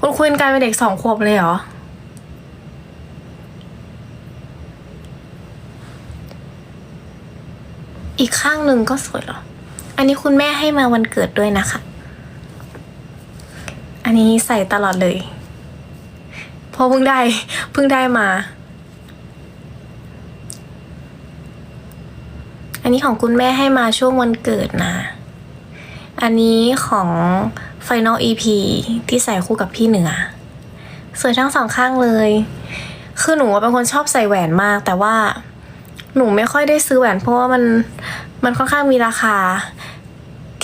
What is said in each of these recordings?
คุณควีนกลายเป็นเด็กสองขวบเลยเหรอ อีกข้างหนึ่งก็สวยเหรอ อันนี้คุณแม่ให้มาวันเกิดด้วยนะคะ อันนี้ใส่ตลอดเลยเพราะเพิ่งได้เพิ่งได้มา อันนี้ของคุณแม่ให้มาช่วงวันเกิดนะ อันนี้ของ Final EP ที่ใส่คู่กับพี่เหนือ สวยทั้งสองข้างเลย คือหนูเป็นคนชอบใส่แหวนมาก แต่ว่าหนูไม่ค่อยได้ซื้อแหวน เพราะว่ามันมันค่อนข้างมีราคา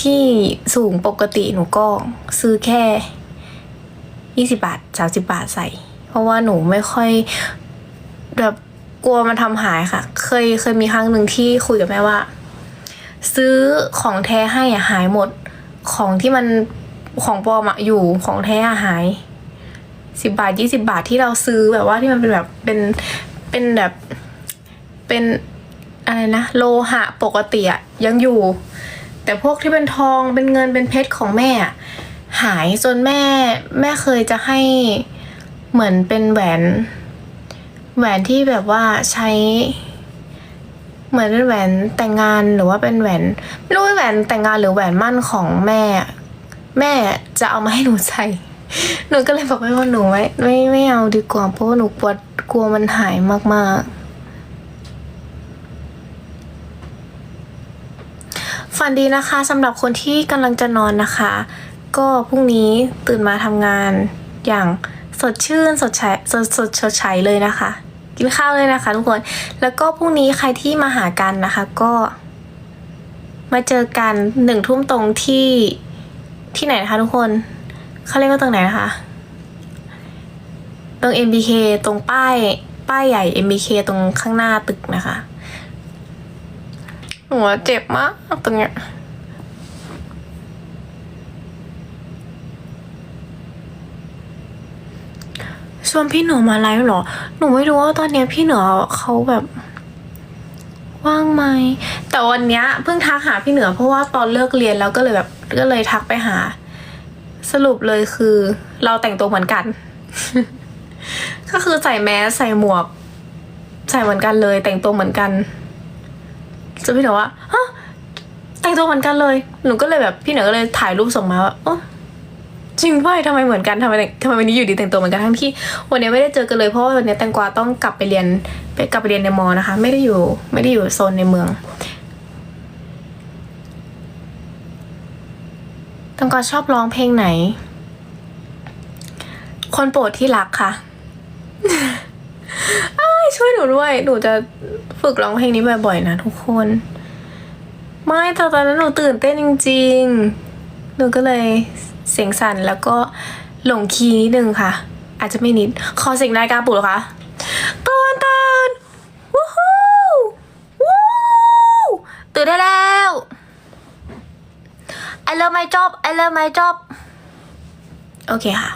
ที่สูงปกติหนูก็ซื้อแค่ยี่สิบาทสามสิบาทใส่ เพราะว่าหนูไม่ค่อยแบบกลัวมันทำหายค่ะ เคยเคยมีครั้งหนึ่งที่คุยกับแม่ว่า ซื้อของแท้ให้อะหายหมดของที่มัน ของปลอมอะอยู่ของแท้หายสิบบาทยี่สิบาทที่เราซื้อแบบว่าที่มันเป็นแบบเป็นเป็นแบบเป็นอะไรนะโลหะปกติอะยังอยู่ แต่พวกที่เป็นทองเป็นเงินเป็นเพชรของแม่อหายจนแม่แม่เคยจะให้เหมือนเป็นแหวน แหวนที่แบบว่าใช้ เหมือนเป็นแหวนแต่งงานหรือว่าเป็นแหวนไม่รู้ว่าแหวนแต่งงานหรือแหวนมั่นของแม่ แม่จะเอามาให้หนูใส่ หนูก็เลยบอกไว้ว่าหนูไม่ไม่ไม่เอาดีกว่า เพราะว่าหนูปวดกลัวมันหายมากๆ ฝันดีนะคะสำหรับคนที่กำลังจะนอนนะคะ ก็พรุ่งนี้ตื่นมาทำงานอย่างสดชื่นสดใสสดสดสดใสเลยนะคะ กินข้าวเลยนะคะทุกคน แล้วก็พรุ่งนี้ใครที่มาหากันนะคะก็ มาเจอกันหนึ่งทุ่มตรงที่ ที่ไหนนะคะทุกคนเขาเรียกว่าตรงไหนนะคะ ตรง MBK ตรงป้ายป้ายใหญ่ MBK ตรงข้างหน้าตึกนะคะ หัวเจ็บมากตรงเนี้ยชวนพี่เหนือมาไลฟ์เหรอ หนูไม่รู้ว่าตอนเนี้ยพี่เหนือเขาแบบว่างไหม แต่วันเนี้ยเพิ่งทักหาพี่เหนือเพราะว่าตอนเลิกเรียนแล้วก็เลยแบบ ก็เลยทักไปหา สรุปเลยคือ เราแต่งตัวเหมือนกัน ก็คือใส่แมสใส่หมวก ใส่เหมือนกันเลย แต่งตัวเหมือนกันจะพี่หนือว่าฮะแต่งตัวเหมือนกันเลย หนูก็เลยแบบพี่หนือก็เลยถ่ายรูปส่งมาว่าโอ้จริงป่ะทำไมเหมือนกันทำไมทำไมวันนี้อยู่ดีแต่งตัวเหมือนกันทั้งที่ วันนี้ไม่ได้เจอกันเลยเพราะว่าวันนี้แตงกวาต้องกลับไปเรียนไปกลับไปเรียนในมอนะคะ ไม่ได้อยู่ไม่ได้อยู่โซนในเมือง แตงกวาชอบร้องเพลงไหน คนโปรดที่รักค่ะช่วยหนูด้วย หนูจะฝึกร้องเพลงนี้บ่อยๆนะทุกคน ไม่แต่ตอนนั้นหนูตื่นเต้นจริง ๆ หนูก็เลยเสียงสั่นแล้วก็หลงคีย์นิดนึงค่ะ อาจจะไม่นิด ขอเสียงนาฬิกาปลุกเหรอคะตื่นตื่นวู้ฮู้วู้ตื่นได้แล้ว I love my job I love my job โอเคค่ะ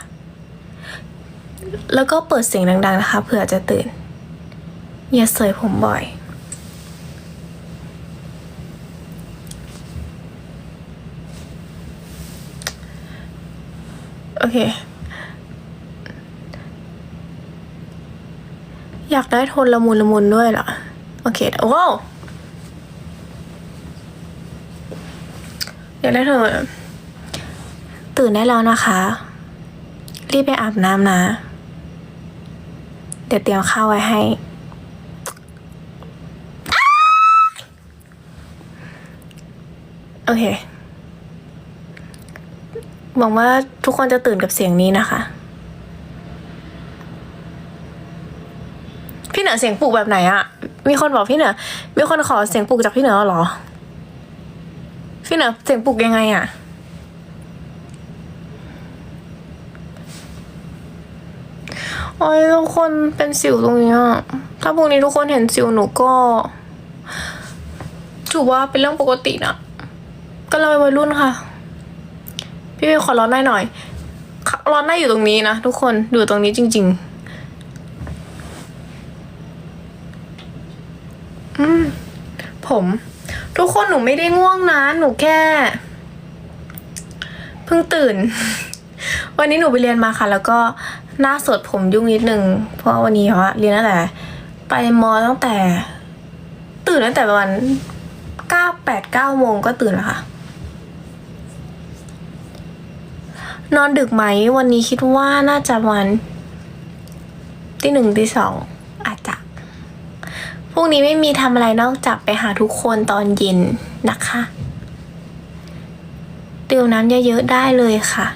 แล้วก็เปิดเสียงดัง ๆ นะคะเผื่อจะตื่น อย่าเสยผมบ่อย โอเค อยากได้โทนละมุนละมุนด้วยเหรอ โอเค โอ้ โหอยากได้โทนตื่นได้แล้วนะคะ รีบไปอาบน้ำนะ เดี๋ยวเตรียมข้าวไว้ให้ โอเค หวังว่าทุกคนจะตื่นกับเสียงนี้นะคะ พี่เหนือเสียงปลุกแบบไหนอะมีคนบอกพี่เหนือมีคนขอเสียงปลุกจากพี่เหนือเหรอ พี่เหนือเสียงปลุกยังไงอะโอ้ยทุกคนเป็นสิวตรงนี้อะถ้าพรุ่งนี้ทุกคนเห็นสิวหนูก็ถือว่าเป็นเรื่องปกตินะก็เราเป็นวัยรุ่นค่ะ พี่ขอร้อนได้หน่อย ร้อนได้อยู่ตรงนี้นะทุกคนอยู่ตรงนี้จริง ๆ อืมผม ทุกคนหนูไม่ได้ง่วงนะ หนูแค่เพิ่งตื่น วันนี้หนูไปเรียนมาค่ะ แล้วก็หน้าสดผมยุ่งนิดนึง เพราะวันนี้ว่าเรียนตั้งแต่ไปมอตั้งแต่ ตื่นตั้งแต่ประมาณเก้าแปดเก้าโมงก็ตื่นแล้วค่ะ นอนดึกไหม วันนี้คิดว่าน่าจะประมาณที่หนึ่งที่สอง พรุ่งนี้ไม่มีทำอะไรนอกจากไปหาทุกคนตอนเย็นนะคะ ดื่มน้ำเยอะๆได้เลยค่ะ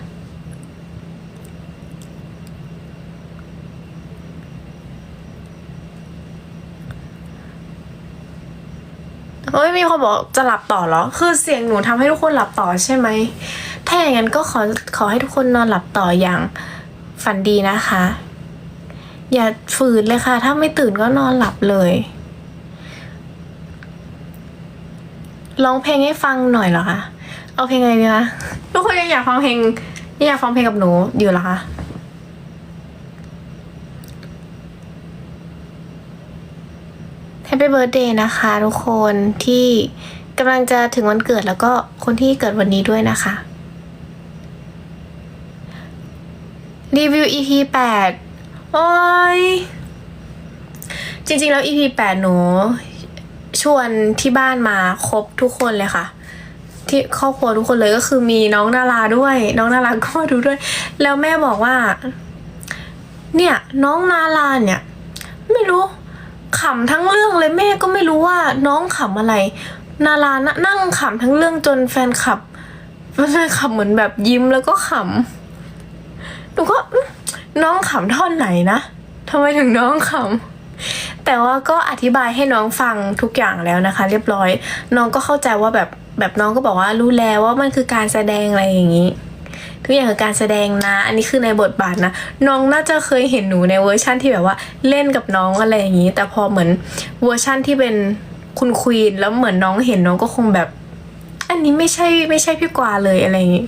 เฮ้ยมีคนบอกจะหลับต่อเหรอ คือเสียงหนูทำให้ทุกคนหลับต่อใช่ไหม ถ้าอย่างนั้นก็ขอขอให้ทุกคนนอนหลับต่ออย่างฝันดีนะคะ อย่าฝืนเลยค่ะ ถ้าไม่ตื่นก็นอนหลับเลย ร้องเพลงให้ฟังหน่อยเหรอคะ เอาเพลงอะไรดีคะ ทุกคนยังอยากฟังเพลงยังอยากฟังเพลงกับหนูอยู่เหรอคะแฮปปี้เบิร์ดเดย์นะคะทุกคนที่กำลังจะถึงวันเกิดแล้วก็คนที่เกิดวันนี้ด้วยนะคะ รีวิว EP แปดโอ้ย จริงๆแล้ว EP แปดหนู ชวนที่บ้านมาครบทุกคนเลยค่ะ ที่ครอบครัวทุกคนเลยก็คือมีน้องนาราด้วย น้องนาราก็มาดูด้วย แล้วแม่บอกว่า เนี่ย น้องนาราเนี่ย ไม่รู้ขำทั้งเรื่องเลยแม่ก็ไม่รู้ว่าน้องขำอะไร นารานะนั่งขำทั้งเรื่องจนแฟนคลับแฟนคลับเหมือนแบบยิ้มแล้วก็ขำหนูก็น้องขำท่อนไหนนะทำไมถึงน้องขำ แต่ว่าก็อธิบายให้น้องฟังทุกอย่างแล้วนะคะ เรียบร้อย น้องก็เข้าใจว่าแบบแบบน้องก็บอกว่ารู้แล้วว่ามันคือการแสดงอะไรอย่างนี้ทุกอย่างคือการแสดงนะ อันนี้คือในบทบาทนะ น้องน่าจะเคยเห็นหนูในเวอร์ชั่นที่แบบว่าเล่นกับน้องอะไรอย่างนี้ แต่พอเหมือนเวอร์ชั่นที่เป็นคุณควีนแล้วเหมือนน้องเห็นน้องก็คงแบบ อันนี้ไม่ใช่ไม่ใช่พี่กวาเลยอะไรอย่างนี้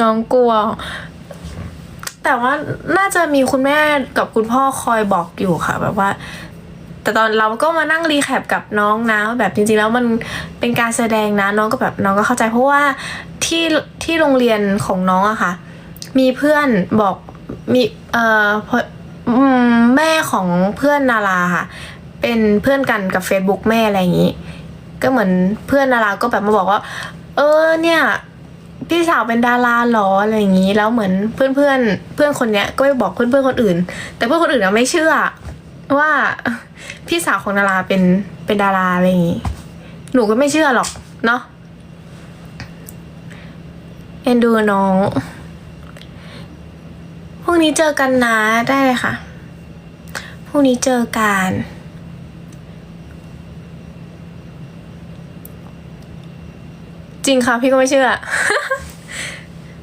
น้องกลัว แต่ว่าน่าจะมีคุณแม่กับคุณพ่อคอยบอกอยู่ค่ะ แบบว่า แต่ตอนเราก็มานั่งรีแคปกับน้องนะแบบจริงๆแล้วมันเป็นการแสดงนะ น้องก็แบบน้องก็เข้าใจเพราะว่าที่ที่โรงเรียนของน้องอะค่ะ มีเพื่อนบอกมีเอ่อแม่ของเพื่อนนาราค่ะ เป็นเพื่อนกันกับ Facebook แม่อะไรอย่างนี้ ก็เหมือนเพื่อนนาราก็แบบมาบอกว่า เออเนี่ย พี่สาวเป็นดาราหรออะไรอย่างนี้ แล้วเหมือนเพื่อนเพื่อนเพื่อนคนเนี้ยก็ไปบอกเพื่อนเพื่อนคนอื่น แต่เพื่อนคนอื่นอะไม่เชื่อ ว่าพี่สาวของดาราเป็นเป็นดาราอะไรอย่างนี้ หนูก็ไม่เชื่อหรอกเนาะเอ็นดูน้องพรุ่งนี้เจอกันนะได้เลยค่ะพรุ่งนี้เจอกัน จริงค่ะพี่ก็ไม่เชื่อ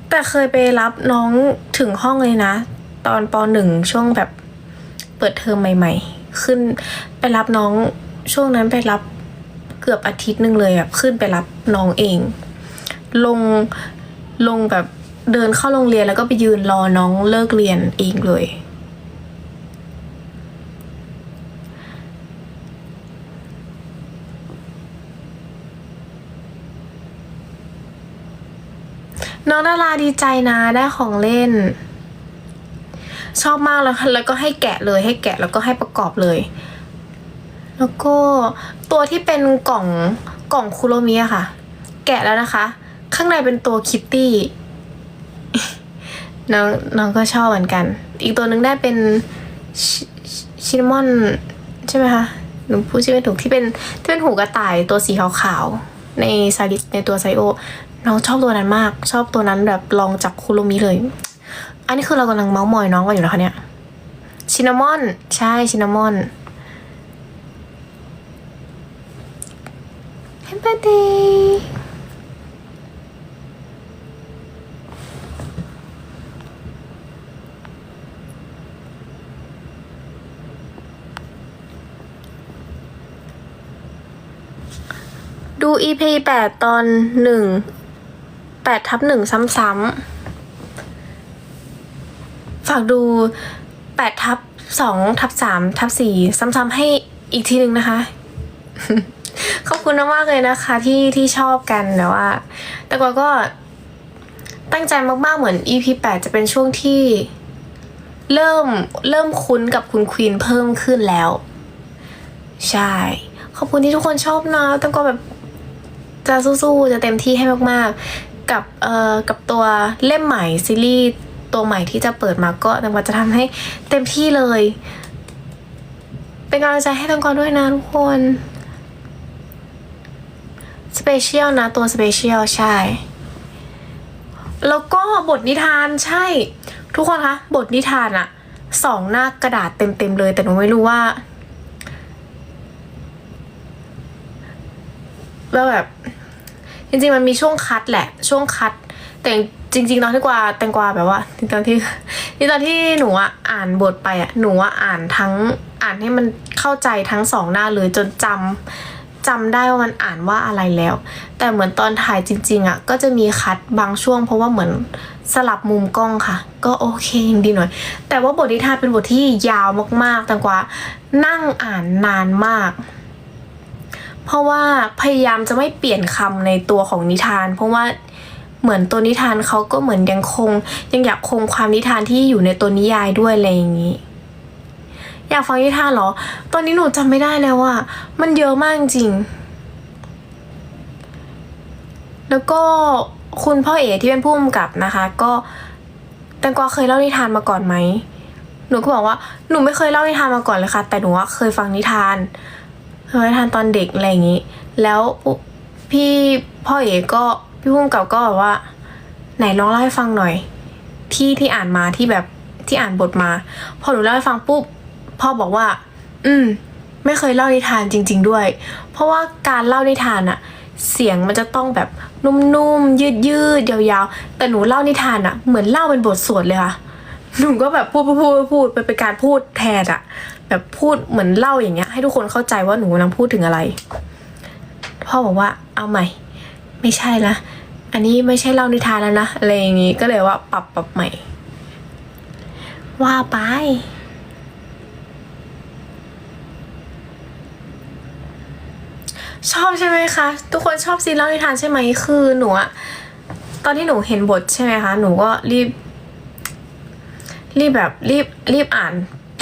แต่เคยไปรับน้องถึงห้องเลยนะ ตอนปหนึ่งช่วงแบบเปิดเทอมใหม่ ๆ ขึ้นไปรับน้องช่วงนั้นไปรับเกือบอาทิตย์หนึ่งเลยแบบขึ้นไปรับน้องเอง ลงลงแบบเดินเข้าโรงเรียนแล้วก็ไปยืนรอน้องเลิกเรียนเองเลย น้องดาราดีใจนะได้ของเล่น ชอบมากแล้วค่ะแล้วก็ให้แกะเลยให้แกะแล้วก็ให้ประกอบเลย แล้วก็ตัวที่เป็นกล่องกล่องคุโรมิอะค่ะ แกะแล้วนะคะ ข้างในเป็นตัวคิตตี้น้องน้องก็ชอบเหมือนกัน อีกตัวหนึ่งได้เป็นชินมอนใช่ไหมคะหนูพูดชื่อไม่ถูกที่เป็นที่เป็นหูกระต่ายตัวสีขาวๆในไซริสในตัวไซโอ น้องชอบตัวนั้นมาก ชอบตัวนั้นแบบลองจากคุโรมิเลย อันนี้คือเรากำลังเมาส์มอยน้องกันอยู่นะคะเนี่ยชินนามอน ใช่ชินนามอนแฮปปี้ดย์ดู EP แปดตอนห นึ่งแปดทับหนึ่งซ้ำๆฝากดูแปดทับสองทับสามทับสี่ซ้ำๆให้อีกทีหนึ่งนะคะ ขอบคุณมากๆเลยนะคะที่ที่ชอบกันแต่ว่า แต่กวาก็ตั้งใจมากๆเหมือน EP 8 จะเป็นช่วงที่เริ่มเริ่มคุ้นกับคุณควีนเพิ่มขึ้นแล้ว ใช่ ขอบคุณที่ทุกคนชอบนะแต่ก็แบบจะสู้ๆ จะเต็มที่ให้มากๆ กับเอ่อกับตัวเล่มใหม่ซีรีส์ตัวใหม่ที่จะเปิดมาก็แต่ว่าจะทำให้เต็มที่เลย เป็นกำลังใจให้ตังกรด้วยนะทุกคนสเปเชียลนะตัวสเปเชียลใช่ แล้วก็บทนิทานใช่ ทุกคนคะบทนิทานอะสองหน้ากระดาษเต็มๆเลย แต่หนูไม่รู้ว่าว่าแบบ จริงๆมันมีช่วงคัดแหละ ช่วงคัด แต่จริงๆตอนที่กว่าแตงกวาแบบว่าตอนที่ที่ตอนที่หนูอะอ่านบทไปอะหนูอะอ่านทั้งอ่านให้มันเข้าใจทั้งสองหน้าเลยจนจำจำได้ว่ามันอ่านว่าอะไรแล้ว แต่เหมือนตอนถ่ายจริง ๆอะก็จะมีคัดบางช่วง เพราะว่าเหมือนสลับมุมกล้องค่ะ ก็โอเคยังดีหน่อย แต่ว่าบทนิทานเป็นบทที่ยาวมากๆแตงกวานั่งอ่านนานมาก เพราะว่าพยายามจะไม่เปลี่ยนคำในตัวของนิทาน เพราะว่าเหมือนตัวนิทานเขาก็เหมือนยังคง ยังอยากคงความนิทานที่อยู่ในตัวนิยายด้วยอะไรอย่างนี้ อยากฟังนิทานเหรอ ตอนนี้หนูจำไม่ได้แล้วอะมันเยอะมากจริง แล้วก็คุณพ่อเอ๋ที่เป็นผู้กำกับนะคะ ก็แตงกวาเคยเล่านิทานมาก่อนไหมหนูก็บอกว่าหนูไม่เคยเล่านิทานมาก่อนเลยค่ะ แต่หนูว่าเคยฟังนิทาน เคยทานตอนเด็กอะไรอย่างนี้ แล้วพี่พ่อเอกก็พี่พุ่มกับก็บอกว่า ไหนลองเล่าให้ฟังหน่อย ที่ที่อ่านมาที่แบบที่อ่านบทมา พอหนูเล่าให้ฟังปุ๊บพ่อบอกว่า อืม ไม่เคยเล่านิทานจริง ๆ ด้วย เพราะว่าการเล่านิทานอะเสียงมันจะต้องแบบนุ่มๆยืดๆยาวๆแต่หนูเล่านิทานอะเหมือนเล่าเป็นบทสวดเลยค่ะหนูก็แบบพูดพูดพูดพูดไปเป็นการพูดแทนอะ แบบพูดเหมือนเล่าอย่างเงี้ยให้ทุกคนเข้าใจว่าหนูกำลังพูดถึงอะไร พ่อบอกว่าเอาใหม่ ไม่ใช่ละอันนี้ไม่ใช่เล่านิทานแล้วนะอะไรอย่างงี้ก็เลยว่าปรับปรับใหม่ ว่าไปชอบใช่ไหมคะ ทุกคนชอบซีนเล่านิทานใช่ไหมคือหนูอะตอนที่หนูเห็นบทใช่ไหมคะ หนูก็รีบ รีบแบบรีบรีบอ่าน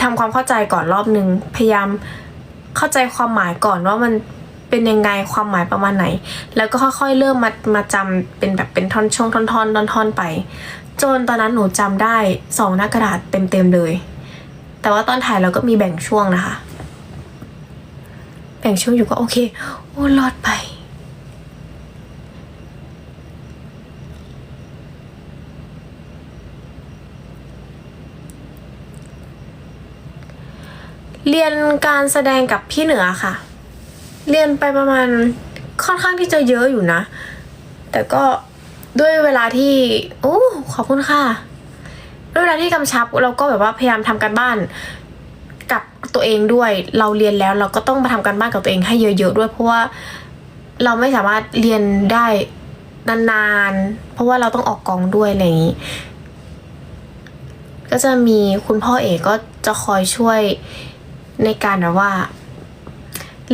ทำความเข้าใจก่อนรอบนึง พยายามเข้าใจความหมายก่อนว่ามันเป็นยังไงความหมายประมาณไหน แล้วก็ค่อยๆ เริ่มมามาจำเป็นแบบเป็นท่อนช่วงท่อนท่อนท่อนท่อนไป จนตอนนั้นหนูจำได้สองหน้ากระดาษเต็มๆเลย แต่ว่าตอนถ่ายเราก็มีแบ่งช่วงนะคะ แบ่งช่วงอยู่ก็โอเคโอ้รอดไป เรียนการแสดงกับพี่เหนือค่ะ เรียนไปประมาณค่อนข้างที่จะเยอะอยู่นะ แต่ก็ด้วยเวลาที่โอ้ขอบคุณค่ะ ด้วยเวลาที่กำชับเราก็แบบว่าพยายามทำการบ้านกับตัวเองด้วย เราเรียนแล้วเราก็ต้องมาทำการบ้านกับตัวเองให้เยอะๆด้วย เพราะว่าเราไม่สามารถเรียนได้นานๆ เพราะว่าเราต้องออกกองด้วยอะไรอย่างนี้ ก็จะมีคุณพ่อเอกก็จะคอยช่วย ในการแบบว่า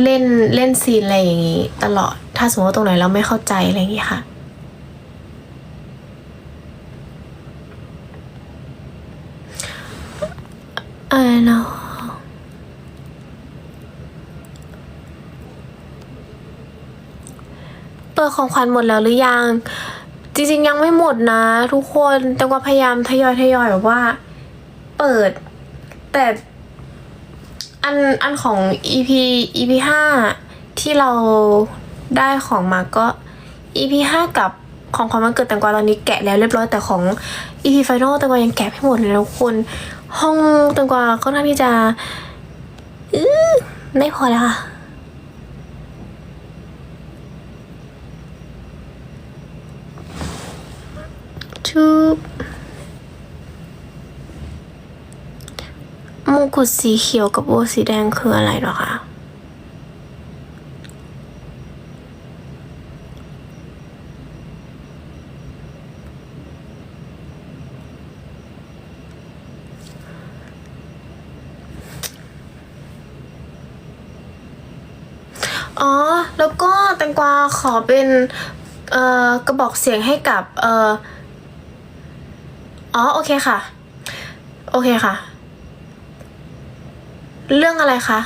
เล่นเล่นซีนอะไรอย่างนี้ตลอด ถ้าสมมติว่าตรงไหนเราไม่เข้าใจอะไรอย่างนี้ค่ะเออเนาะเปิดของขวัญหมดแล้วหรือยัง จริงๆยังไม่หมดนะ ทุกคนแต่ว่าพยายามทยอยทยอยแบบว่า เปิดแต่ อันอันของ EP EP ห้าที่เราได้ของมาก็ EP ห้ากับของความมันเกิดแตงกวาตอนนี้แกะแล้วเรียบร้อยแต่ของ EP Final แตงกวายังแกะไม่หมดเลยนะทุกคนห้องแตงกวาก็นข้าที่จะอื้อไม่พอแล้วค่ะ ทูบม งกุฎสีเขียวกับโบสีแดงคืออะไรหรอคะ อ๋อ แล้วก็แตงกวาขอเป็นเอ่อกระบอกเสียงให้กับเอ่ออ๋อ โอเคค่ะ โอเคค่ะ เรื่องอะไรคะ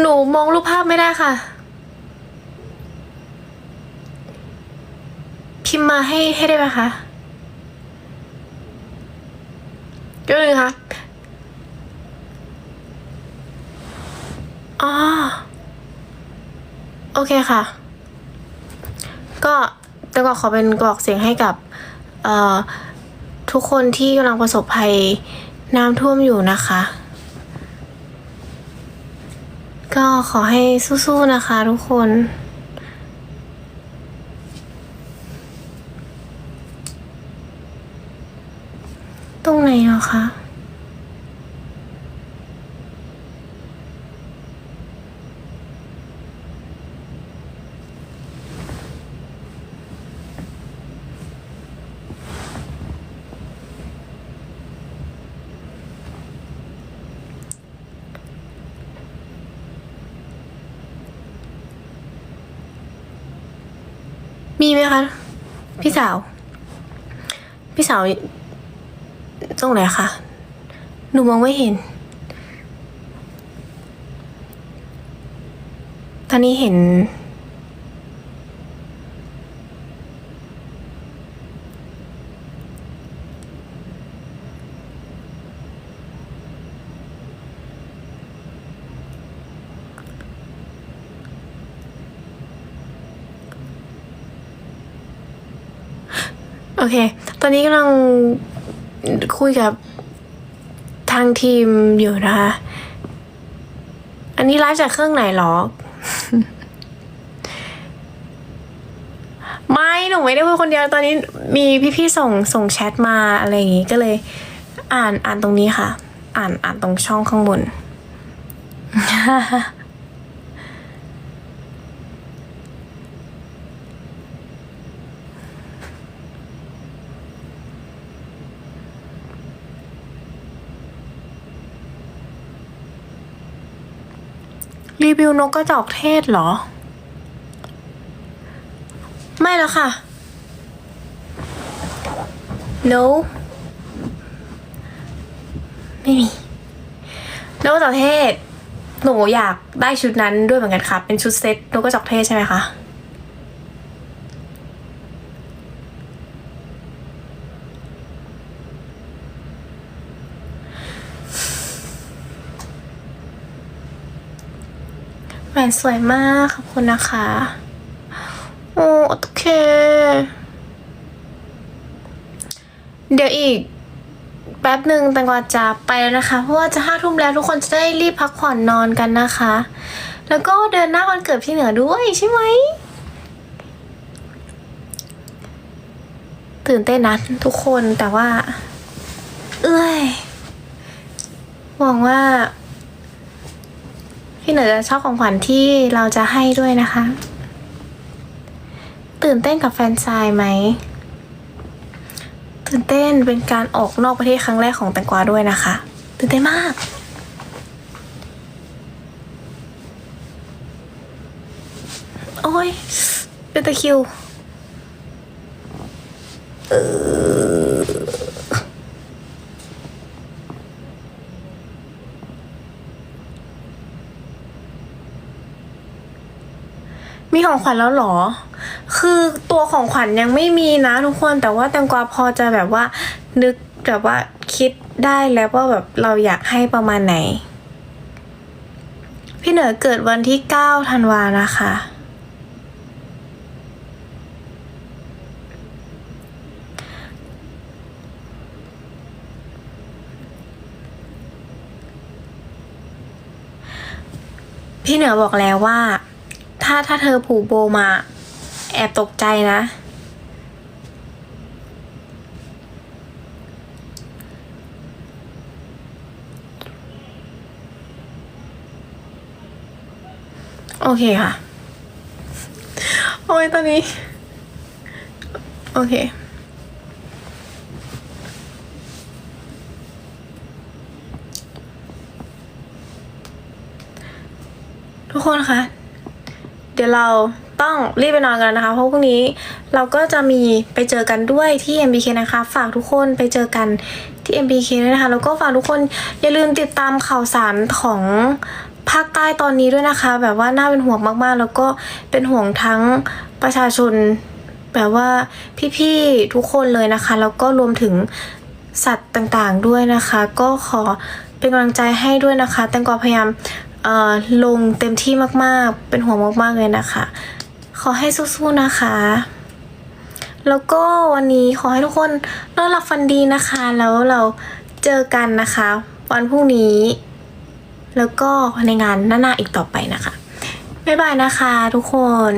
หนูมองรูปภาพไม่ได้ค่ะ พิมพ์มาให้ให้ได้ไหมคะก็เลยค่ะ อ๋อ โอเคค่ะ ก็แต่ก็ขอเป็นกรอกเสียงให้กับ เอ่อ ทุกคนที่กำลังประสบภัย น้ำท่วมอยู่นะคะ ก็ขอให้สู้ๆนะคะทุกคน ตรงไหนเหรอคะ มีไหมคะพี่สาว พี่สาวตรงไหนคะหนูมองไม่เห็น ตอนนี้เห็น เค ตอนนี้กำลังคุยกับทางทีมอยู่นะคะ อันนี้ไลฟ์จากเครื่องไหนหรอ ไม่ หนูไม่ได้พูดคนเดียว ตอนนี้มีพี่ๆส่งส่งแชทมาอะไรอย่างงี้ ก็เลย อ่านอ่านตรงนี้ค่ะ อ่านอ่านตรงช่องข้างบน รีวิวนกกระจอกเทศเหรอ ไม่แล้วค่ะ no ไม่มีนกกระจอกเทศ หนูอยากได้ชุดนั้นด้วยเหมือนกันค่ะ เป็นชุดเซ็ตนกกระจอกเทศใช่ไหมคะ นสวยมาก ขอบคุณนะคะ โอ้โอเค เดี๋ยวอีกแป๊บหนึ่งแตงกวาจะไปแล้วนะคะ เพราะว่าจะห้าทุ่มแล้วทุกคนจะได้รีบพักผ่อนนอนกันนะคะ แล้วก็เดินหน้าวันเกิดพี่เหนือด้วยใช่ไหม ตื่นเต้นนะทุกคนแต่ว่า เอ้ยหวังว่า พี่หนือจะชอบของขวัญที่เราจะให้ด้วยนะคะ ตื่นเต้นกับแฟนซายไหม ตื่นเต้นเป็นการออกนอกประเทศครั้งแรกของแตงกวาด้วยนะคะ ตื่นเต้นมาก โอ้ย เป็นตะคิว มีของขวัญแล้วหรอ คือตัวของขวัญยังไม่มีนะทุกคน แต่ว่าแตงกวาพอจะแบบว่า นึกแบบว่าคิดได้แล้วว่าแบบเราอยากให้ประมาณไหน พี่เหนือเกิดวันที่ 9 ธันวานะคะ พี่เหนือบอกแล้วว่า ถ้าถ้าเธอผูกโบมา แอบตกใจนะ โอเคค่ะ โอ้ยตอนนี้ โอเคทุกคนคะ เดี๋ยวเราต้องรีบไปนอนกันนะคะ เพราะพรุ่งนี้เราก็จะมีไปเจอกันด้วยที่ MBK นะคะ ฝากทุกคนไปเจอกันที่ MBK ด้วยนะคะ แล้วก็ฝากทุกคนอย่าลืมติดตามข่าวสารของภาคใต้ตอนนี้ด้วยนะคะ แบบว่าน่าเป็นห่วงมากๆ แล้วก็เป็นห่วงทั้งประชาชน แบบว่าพี่ๆทุกคนเลยนะคะ แล้วก็รวมถึงสัตว์ต่างๆด้วยนะคะ ก็ขอเป็นกำลังใจให้ด้วยนะคะ แตงกวาพยายาม ลงเต็มที่มากๆ เป็นห่วงมากๆเลยนะคะ ขอให้สู้ๆนะคะ แล้วก็วันนี้ขอให้ทุกคนนอนหลับฝันดีนะคะ แล้วเราเจอกันนะคะ วันพรุ่งนี้ แล้วก็ในงานหน้าๆอีกต่อไปนะคะบ๊ายบายนะคะทุกคน